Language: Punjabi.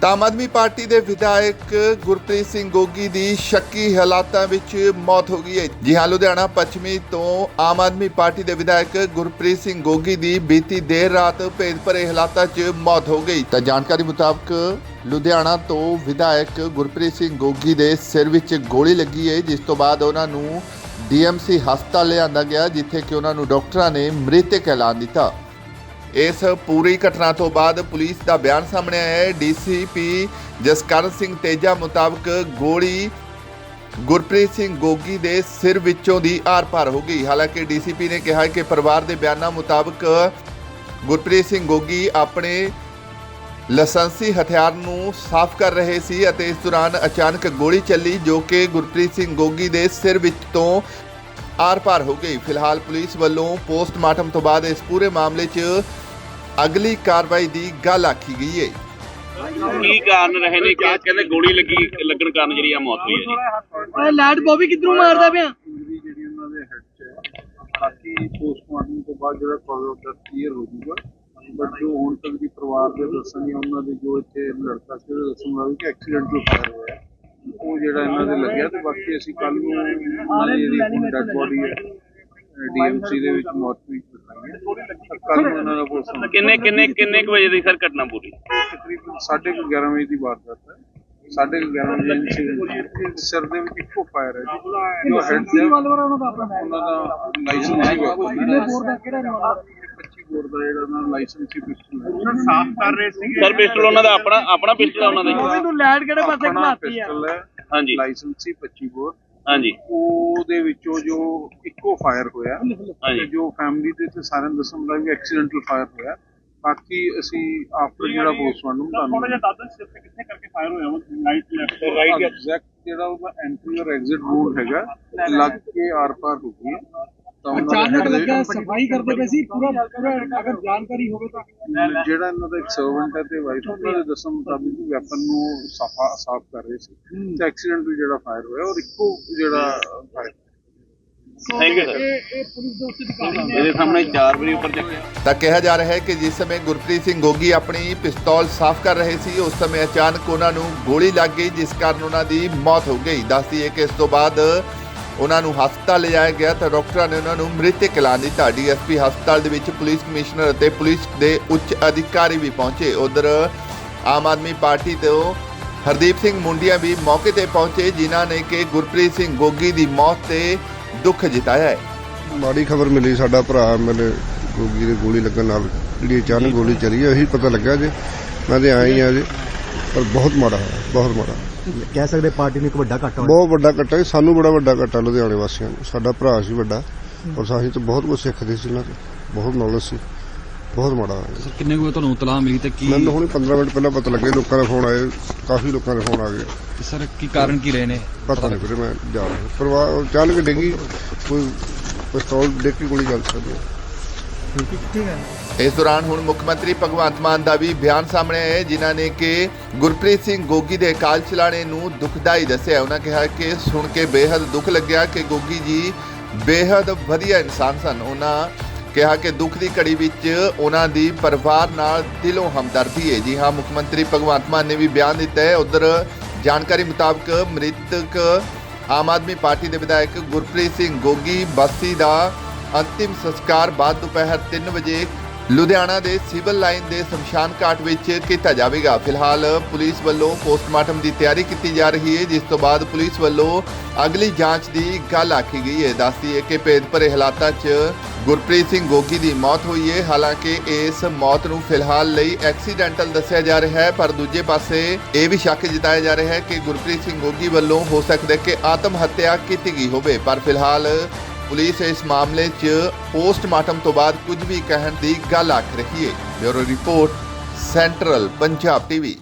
ਤਾਂ ਆਮ ਆਦਮੀ ਪਾਰਟੀ ਦੇ ਵਿਧਾਇਕ ਗੁਰਪ੍ਰੀਤ ਸਿੰਘ ਗੋਗੀ ਦੀ ਸ਼ੱਕੀ ਹਾਲਾਤਾਂ ਵਿੱਚ ਮੌਤ ਹੋ ਗਈ ਹੈ। ਜੀ ਹਾਂ, ਲੁਧਿਆਣਾ ਪੱਛਮੀ ਤੋਂ ਆਮ ਆਦਮੀ ਪਾਰਟੀ ਦੇ ਵਿਧਾਇਕ ਗੁਰਪ੍ਰੀਤ ਸਿੰਘ ਗੋਗੀ ਦੀ ਬੀਤੀ ਦੇਰ ਰਾਤ ਭੇਦ ਭਰੇ ਹਾਲਾਤਾਂ 'ਚ ਮੌਤ ਹੋ ਗਈ। ਤਾਂ ਜਾਣਕਾਰੀ ਮੁਤਾਬਕ ਲੁਧਿਆਣਾ ਤੋਂ ਵਿਧਾਇਕ ਗੁਰਪ੍ਰੀਤ ਸਿੰਘ ਗੋਗੀ ਦੇ ਸਿਰ ਵਿੱਚ ਗੋਲੀ ਲੱਗੀ ਹੈ, ਜਿਸ ਤੋਂ ਬਾਅਦ ਉਹਨਾਂ ਨੂੰ ਡੀਐਮਸੀ ਹਸਪਤਾਲ ਲਿਆਂਦਾ ਗਿਆ, ਜਿੱਥੇ ਕਿ ਉਹਨਾਂ ਨੂੰ ਡਾਕਟਰਾਂ ਨੇ ਮ੍ਰਿਤਕ ਐਲਾਨ ਦਿੱਤਾ। ਇਸ ਪੂਰੀ ਘਟਨਾ ਤੋਂ ਬਾਅਦ ਪੁਲਿਸ ਦਾ ਬਿਆਨ ਸਾਹਮਣੇ ਆਇਆ ਹੈ। ਡੀਸੀਪੀ ਜਸਕਰਨ ਸਿੰਘ ਤੇਜਾ ਮੁਤਾਬਕ ਗੋਲੀ ਗੁਰਪ੍ਰੀਤ ਸਿੰਘ ਗੋਗੀ ਦੇ ਸਿਰ ਵਿੱਚੋਂ ਦੀ ਆਰ-ਪਾਰ ਹੋ ਗਈ। ਹਾਲਾਂਕਿ ਡੀਸੀਪੀ ਨੇ ਕਿਹਾ ਕਿ ਪਰਿਵਾਰ ਦੇ ਬਿਆਨਾਂ ਮੁਤਾਬਕ ਗੁਰਪ੍ਰੀਤ ਸਿੰਘ ਗੋਗੀ ਆਪਣੇ ਲਾਇਸੈਂਸੀ ਹਥਿਆਰ ਨੂੰ ਸਾਫ਼ ਕਰ ਰਹੇ ਸੀ ਅਤੇ ਇਸ ਦੌਰਾਨ ਅਚਾਨਕ ਗੋਲੀ ਚੱਲੀ ਜੋ ਕਿ ਗੁਰਪ੍ਰੀਤ ਸਿੰਘ ਗੋਗੀ ਦੇ ਸਿਰ ਵਿੱਚ ਤੋਂ ਆਰ-ਪਾਰ ਹੋ ਗਈ। ਫਿਲਹਾਲ ਪੁਲਿਸ ਵੱਲੋਂ ਪੋਸਟਮਾਰਟਮ ਤੋਂ ਬਾਅਦ ਇਸ ਪੂਰੇ ਮਾਮਲੇ 'ਚ ਅਗਲੀ ਕਾਰਵਾਈ ਦੀ ਗੱਲ ਆਖੀ ਗਈ ਹੈ ਕੀ ਕਾਰਨ ਰਹੇ ਨੇ? ਕਿ ਕਹਿੰਦੇ ਗੋਲੀ ਲੱਗੀ ਲੱਗਣ ਕਾਰਨ ਜਿਹੜੀ ਆ ਮੌਤ ਹੋਈ ਹੈ ਜੀ? ਓਏ ਲਾਡ ਬੋਬੀ ਕਿੱਧਰੋਂ ਮਾਰਦਾ ਪਿਆ? ਇੰਜਰੀ ਜਿਹੜੀ ਉਹਨਾਂ ਦੇ ਹੈਡ 'ਚ ਹੈ ਬਾਕੀ ਪੋਸਟਮਾਰਟਮ ਤੋਂ ਬਾਅਦ ਜਿਹੜਾ ਕਾਜ਼ ਆਫ ਡੈਥ ਕਲੀਅਰ ਹੋ ਜਾਊਗਾ। ਬਟ ਜੋ ਹੁਣ ਤੱਕ ਦੀ ਪਰਿਵਾਰ ਦੇ ਦੱਸਣਗੇ ਉਹਨਾਂ ਦੇ ਜੋ ਇੱਥੇ ਲੜਕਾ ਸੀ ਉਹਦੇ ਦੱਸਣ ਵਾਲੀ ਕਿ ਐਕਸੀਡੈਂਟ ਤੋਂ ਫਾਇਰ ਹੋਇਆ। ਉਹ ਜਿਹੜਾ ਇਹਨਾਂ ਦੇ ਲੱਗਿਆ ਤੇ ਬਾਕੀ ਅਸੀਂ ਕੱਲ ਨੂੰ ਉਹਨਾਂ ਦੀ ਜਿਹੜੀ ਡੈਡ ਬੋਡੀ ਹੈ ਡੀਐਮਸੀ ਦੇ ਵਿੱਚ ਮੋਰਚਰੀ ਬਿਠਾਈਏ ਕੱਲ ਕਿੰਨੇ ਕਿੰਨੇ ਕਿੰਨੇ ਕੁ ਵਜੇ ਦੀ ਸਰ ਘਟਨਾ ਪੂਰੀ? ਤਕਰੀਬਨ 11:30 ਵਜੇ ਦੀ ਵਾਰਦਾਤ ਹੈ। ਸਾਢੇ ਕੁ ਗਿਆਰਾਂ ਵਜੇ ਇਨਸੀਡੈਂਟ ਸਿਰ ਦੇ ਵਿੱਚ ਇੱਕੋ ਫਾਇਰ ਹੈ ਜੀ। ਜੋ ਹੈਡ ਤੇ ਵਾਲਾ ਵਾਲਾ ਉਹਨਾਂ ਦਾ ਆਪਣਾ ਉਹਨਾਂ ਦਾ ਲਾਇਸੈਂਸ ਹੀ ਵੈਪਨ ਕਿੰਨੇ ਹੈ ਬੋਰ ਦਾ ਕਿਹੜਾ ਰਿਵਾਲਵਰ 25 ਬੋਰ ਦਾ ਜਿਹੜਾ ਉਹਨਾਂ ਦਾ ਲਾਇਸੈਂਸ ਹੀ ਪਿਸਟਲ ਹੈ। ਉਹਨਾਂ ਸਾਫ਼ ਕਰ ਰਹੇ ਸੀ ਸਰ ਪਿਸਟਲ ਉਹਨਾਂ ਦਾ ਆਪਣਾ ਆਪਣਾ ਪਿਸਟਲ ਉਹਨਾਂ ਦਾ ਜੀ? ਤੂੰ ਲੈਡ ਕਿਹੜੇ ਪਾਸੇ ਘਮਾਤੀ ਆ? ਪਿਸਟਲ ਹੈ। ਹਾਂਜੀ। ਲਾਇਸੈਂਸ ਹੀ 25 ਬੋਰ ਹਾਂਜੀ। ਉਹਦੇ ਵਿੱਚੋਂ ਜੋ ਇੱਕੋ ਫਾਇਰ ਹੋਇਆ ਤੇ ਜੋ ਫੈਮਿਲੀ ਦੇ ਤੇ ਸਾਰਿਆਂ ਨੂੰ ਦੱਸਣ ਲੱਗਾ ਵੀ ਐਕਸੀਡੈਂਟਲ ਫਾਇਰ ਹੋਇਆ। ਬਾਕੀ ਅਸੀਂ ਆਫਟਰ ਜਿਹੜਾ ਪੋਸਟਮਾਰਟਮ ਤੁਹਾਨੂੰ ਕਿੱਥੇ ਕਰਕੇ ਫਾਇਰ ਹੋਇਆ ਉਹ ਰਾਈਟ ਲੈਫਟ ਐਗਜ਼ੈਕਟ ਜਿਹੜਾ ਉਹਦਾ ਐਂਟਰੀ ਔਰ ਐਗਜ਼ਿਟ ਰੂਟ ਹੈਗਾ ਲੱਗ ਕੇ ਆਰ ਪਾਰ ਹੋ ਗਈ। ਤਾਂ ਉਹਨਾਂ ਦੇ ਅਚਾਨਕ head ਦੇ- ਲੱਗਾ ਸਫ਼ਾਈ ਕਰਦੇ ਪਏ ਸੀ ਪੂਰਾ ਪੂਰਾ ਅਗਰ ਜਾਣਕਾਰੀ ਹੋਵੇ ਤਾਂ। ਜਿਹੜਾ ਇਹਨਾਂ ਦਾ ਇੱਕ ਸਰਵੈਂਟ ਹੈ ਤੇ ਵਾਈਫ ਉਹਨਾਂ ਦੇ ਦੱਸਣ ਮੁਤਾਬਿਕ ਵੈਪਨ ਨੂੰ ਸਾਫਾ ਸਾਫ਼ ਕਰ ਰਹੇ ਸੀ। ਤੇ ਐਕਸੀਡੈਂਟ ਜਿਹੜਾ ਫਾਇਰ ਹੋਇਆ ਔਰ ਇੱਕੋ ਜਿਹੜਾ ਫਾਇਰ ਥੈਂਕ ਯੂ ਸਰ ਇਹ ਇਹ ਪੁਲਿਸ ਦੇ ਉੱਤੇ ਅਧਿਕਾਰੀ ਨੇ ਇਹਦੇ ਸਾਹਮਣੇ 4 ਵਜੇ ਉੱਪਰ ਚੱਕਿਆ। ਤਾਂ ਕਿਹਾ ਜਾ ਰਿਹਾ ਹੈ ਕਿ ਜਿਸ ਸਮੇਂ ਗੁਰਪ੍ਰੀਤ ਸਿੰਘ ਗੋਗੀ ਆਪਣੀ ਪਿਸਤੌਲ ਸਾਫ਼ ਕਰ ਰਹੇ ਸੀ ਉਸ ਸਮੇਂ ਅਚਾਨਕ ਉਹਨਾਂ ਨੂੰ ਗੋਲੀ ਲੱਗ ਗਈ ਜਿਸ ਕਾਰਨ ਉਹਨਾਂ ਦੀ ਮੌਤ ਹੋ ਗਈ। ਦੱਸਦੀ ਹੈ ਕਿ ਇਸ ਤੋਂ ਬਾਅਦ ਉਹਨਾਂ ਨੂੰ ਹਸਪਤਾਲ ਲਿਜਾਇਆ ਗਿਆ ਤਾਂ ਡਾਕਟਰਾਂ ਨੇ ਉਹਨਾਂ ਨੂੰ ਮ੍ਰਿਤਕ ਐਲਾਨ ਦਿੱਤਾ। ਡੀਐਸਪੀ ਹਸਪਤਾਲ ਦੇ ਵਿੱਚ ਪੁਲਿਸ ਕਮਿਸ਼ਨਰ ਅਤੇ ਪੁਲਿਸ ਦੇ ਉੱਚ ਅਧਿਕਾਰੀ ਵੀ ਪਹੁੰਚੇ। ਉਧਰ ਆਮ ਆਦਮੀ ਪਾਰਟੀ ਤੋਂ ਹਰਦੀਪ ਸਿੰਘ ਮੁੰਡੀਆਂ ਵੀ ਮੌਕੇ ਤੇ ਪਹੁੰਚੇ, ਜਿਨ੍ਹਾਂ ਨੇ ਕਿ ਗੁਰਪ੍ਰੀਤ ਸਿੰਘ ਗੋਗੀ ਦੀ ਮੌਤ ਤੇ ਦੁੱਖ ਜਤਾਇਆ ਹੈ। ਮਾੜੀ ਖਬਰ ਮਿਲੀ, ਸਾਡਾ ਭਰਾ ਮੇਰੇ ਗੋਗੀ ਦੇ ਗੋਲੀ ਲੱਗਣ ਨਾਲ ਜਿਹੜੀ ਅਚਾਨਕ ਗੋਲੀ ਚਲੀ ਹੈ ਉਹੀ ਪਤਾ ਲੱਗਾ ਜੇ। ਮੈਂ ਤੇ ਆਈ ਆ ਜੇ। ਪਰ ਬਹੁਤ ਮਾੜਾ ਹੋਇਆ ਬਹੁਤ ਮਾੜਾ ਕਹਿ ਸਕਦੇ ਪਾਰਟੀ ਨੂੰ ਇੱਕ ਵੱਡਾ ਘਾਟਾ ਹੋਇਆ। ਬਹੁਤ ਵੱਡਾ ਸੀ, ਸਾਨੂੰ ਬੜਾ ਵੱਡਾ ਕੱਟਾ ਲੁਧਿਆਣੇ ਵਾਸੀਆਂ ਨੂੰ। ਸਾਡਾ ਭਰਾ ਸੀ ਵੱਡਾ ਔਰ ਸਾਹੀਂ ਤੋਂ ਬਹੁਤ ਕੁਝ ਸਿੱਖਦੇ ਸੀ ਉਹਨਾਂ ਤੋਂ। ਬਹੁਤ ਨੌਲੇਜ ਸੀ। ਬਹੁਤ ਮਾੜਾ ਹੋਇਆ ਸਰ ਕਿੰਨੇ ਕੋ ਤੁਹਾਨੂੰ ਤਲਾਹ ਮਿਲੀ ਤੇ ਕੀ ਮੈਨੂੰ ਹੁਣੇ 15 ਮਿੰਟ ਪਹਿਲਾਂ ਪਤਾ ਲੱਗਿਆ ਲੋਕਾਂ ਦੇ ਫੋਨ ਆਏ ਕਾਫੀ ਲੋਕਾਂ ਦੇ ਫੋਨ ਆ ਗਏ ਸਰ ਕੀ ਕਾਰਨ ਕੀ ਰਹੇ ਨੇ? ਪਤਾ ਨਹੀਂ ਵੀਰੇ ਮੈਂ ਜਾ ਰਿਹਾ ਪਰਿਵਾਰ ਅਚਾਨਕ ਡਿੱਗੀ ਕੋਈ ਪਿਸਤੌਲ ਡਿੱਗ ਕੇ ਗੋਲੀ ਚੱਲ ਸਕਦੀ ਹੈ। ਇਸ ਦੌਰਾਨ ਹੁਣ ਮੁੱਖ ਮੰਤਰੀ ਭਗਵੰਤ ਮਾਨ ਦਾ ਵੀ ਬਿਆਨ ਸਾਹਮਣੇ ਆਇਆ ਜਿਨ੍ਹਾਂ ਨੇ ਕਿ ਗੁਰਪ੍ਰੀਤ ਸਿੰਘ ਗੋਗੀ ਦੇ ਕਾਲ ਚਲਾਣੇ ਨੂੰ ਦੁਖਦਾਈ ਦੱਸਿਆ ਉਹਨਾਂ ਕਿਹਾ ਕਿ ਸੁਣ ਕੇ ਬੇहद ਦੁੱਖ ਲੱਗਿਆ ਕਿ ਗੋਗੀ ਜੀ ਬੇहद ਵਧੀਆ ਇਨਸਾਨ ਸਨ। ਉਹਨਾਂ ਕਿਹਾ ਕਿ ਦੁੱਖ ਦੀ ਘੜੀ ਵਿੱਚ ਉਹਨਾਂ ਦੀ ਪਰਿਵਾਰ ਨਾਲ ਦਿਲੋਂ ਹਮਦਰਦੀ ਹੈ। ਜੀ ਹਾਂ, ਮੁੱਖ ਮੰਤਰੀ ਭਗਵੰਤ ਮਾਨ ਨੇ ਵੀ ਬਿਆਨ ਦਿੱਤਾ ਹੈ। ਉਧਰ ਜਾਣਕਾਰੀ ਮੁਤਾਬਕ ਮ੍ਰਿਤਕ ਆਮ ਆਦਮੀ ਪਾਰਟੀ ਦੇ ਵਿਧਾਇਕ ਗੁਰਪ੍ਰੀਤ ਸਿੰਘ ਗੋਗੀ ਬਸਤੀ ਦਾ ਅੰਤਿਮ ਸੰਸਕਾਰ ਬਾਅਦ ਦੁਪਹਿਰ 3 ਵਜੇ ਲੁਧਿਆਣਾ ਦੇ ਸਿਵਲ ਲਾਈਨ ਦੇ ਸ਼ਮਸ਼ਾਨ ਘਾਟ ਵਿੱਚ ਕੀਤਾ ਜਾਵੇਗਾ। ਫਿਲਹਾਲ ਪੁਲਿਸ ਵੱਲੋਂ ਪੋਸਟਮਾਰਟਮ ਦੀ ਤਿਆਰੀ ਕੀਤੀ ਜਾ ਰਹੀ ਹੈ, ਜਿਸ ਤੋਂ ਬਾਅਦ ਪੁਲਿਸ ਵੱਲੋਂ ਅਗਲੀ ਜਾਂਚ ਦੀ ਗੱਲ ਆਖੀ ਗਈ ਹੈ। ਦੱਸਦੀ ਹੈ ਕਿ ਭੇਦ ਭਰੇ ਹਾਲਾਤਾਂ 'ਚ ਗੁਰਪ੍ਰੀਤ ਸਿੰਘ ਗੋਗੀ ਦੀ ਮੌਤ ਹੋਈ ਹੈ। ਹਾਲਾਂਕਿ ਇਸ ਮੌਤ ਨੂੰ ਫਿਲਹਾਲ ਲਈ ਐਕਸੀਡੈਂਟਲ ਦੱਸਿਆ ਜਾ ਰਿਹਾ ਹੈ, ਪਰ ਦੂਜੇ ਪਾਸੇ ਇਹ ਵੀ ਸ਼ੱਕ ਜਤਾਇਆ ਜਾ ਰਿਹਾ ਹੈ ਕਿ ਗੁਰਪ੍ਰੀਤ ਸਿੰਘ ਗੋਗੀ ਵੱਲੋਂ ਹੋ ਸਕਦਾ ਹੈ ਕਿ ਆਤਮ ਹੱਤਿਆ ਕੀਤੀ ਗਈ ਹੋਵੇ। ਪਰ ਫਿਲਹਾਲ ਪੁਲਿਸ ਇਸ ਮਾਮਲੇ 'ਚ ਪੋਸਟਮਾਰਟਮ ਤੋਂ ਬਾਅਦ ਕੁਝ ਵੀ ਕਹਿਣ ਦੀ ਗੱਲ ਆਖ ਰਹੀ ਹੈ। Bureau report, central Punjab TV.